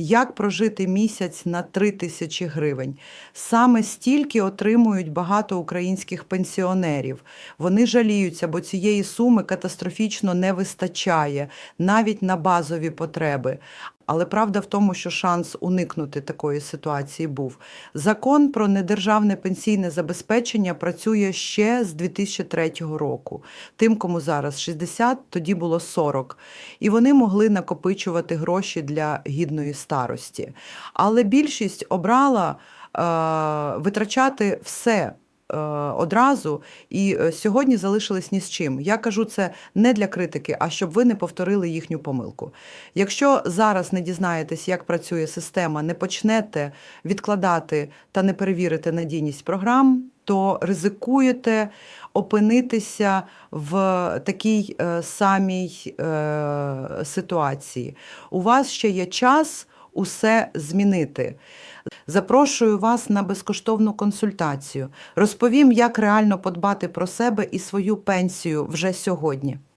як прожити місяць на 3 тисячі гривень. Саме стільки отримують багато українських пенсіонерів. Вони жаліються, бо цієї суми катастрофічно не вистачає навіть на базові потреби. Але правда в тому, що шанс уникнути такої ситуації був. Закон про недержавне пенсійне забезпечення працює ще з 2003 року. Тим, кому зараз 60, тоді було 40. І вони могли накопичувати гроші для гідної старості. Але більшість обрала е, витрачати все. Е, Одразу і е, сьогодні залишились ні з чим. Я кажу це не для критики, а щоб ви не повторили їхню помилку. Якщо зараз не дізнаєтесь, як працює система, не почнете відкладати та не перевірите надійність програм, то ризикуєте опинитися в такій е, самій ситуації. У вас ще є час усе змінити. Запрошую вас на безкоштовну консультацію. Розповім, як реально подбати про себе і свою пенсію вже сьогодні.